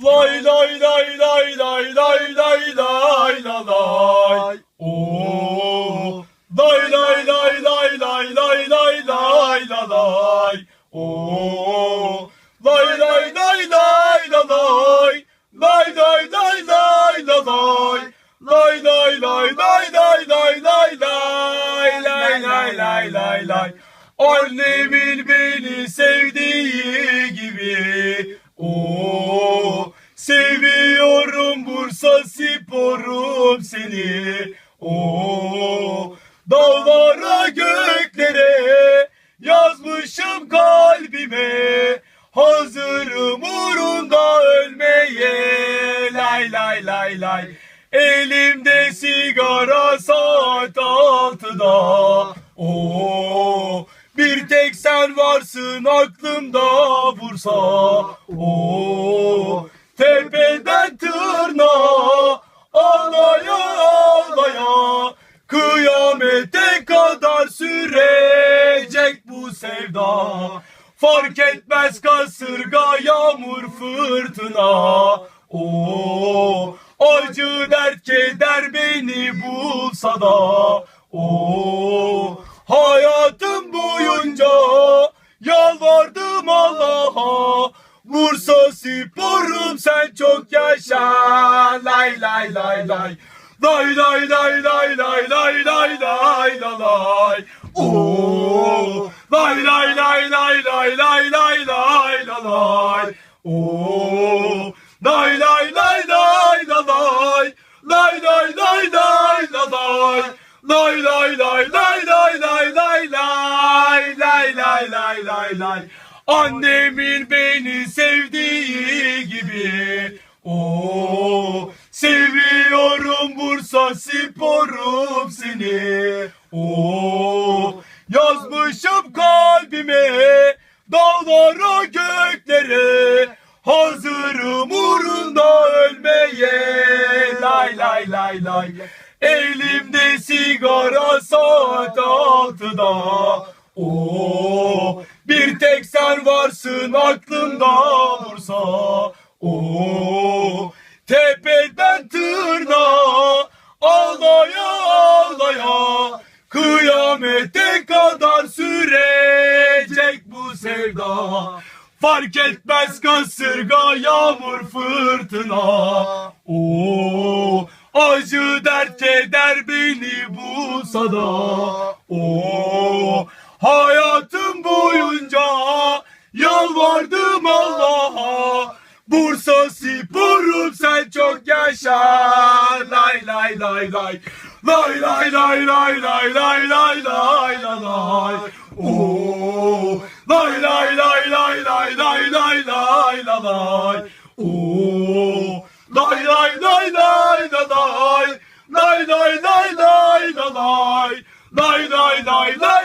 Lay lay lay lay lay lay lay lay la lay. Oo. Lay lay lay lay lay lay lay lay la lay. Oo. Lay lay lay lay la lay. Lay lay lay lay la lay. Lay lay lay lay lay lay lay lay lay lay lay lay lay. Annemin beni yazmışım kalbime. Hazırım uğrunda ölmeye. Lay lay lay lay. Elimde sigara saat altıda. Oo, bir tek sen varsın aklımda vursa. Oo, tepeden tırnağa ağlaya ağlaya. Kıyamete kadar sevda. Fark etmez kasırga, yağmur, fırtına. Oo, acı dert keder beni bulsa da. Oo, hayatım boyunca yalvardım Allah'a. Bursa sporum sen çok yaşa. Lay lay lay lay. Lay lay lay lay lay lay lay lay la lay. Oo. Lay lay lay lay lay lay lay la lay. Oo. Lay lay lay lay la lay. Lay lay lay lay la lay. Lay lay lay lay lay lay lay lay lay lay lay lay lay. Annemin beni sevdiği gibi. Oo, seviyorum Bursa sporum seni. Oo, yazmışım kalbime dağlara göklere. Hazırım uğrunda ölmeye. Lay lay lay lay. Elimde sigara saat altıda. Oo, bir tek sen varsın aklımda vursa. Oo, tepeden tırnağa ağlaya ağlaya. Kıyamete sevda. Fark etmez kasırga, yağmur, fırtına. Oo, acı dert keder beni bulsa da. Oo, hayatım boyunca yalvardım Allah'a. Bursa sporum sen çok yaşa. Lay lay lay lay. Lay lay lay lay lay lay lay lay la lay. Oo. дай. У. Дай дай дай дай дай дай. Дай дай дай дай дай дай. Дай дай дай дай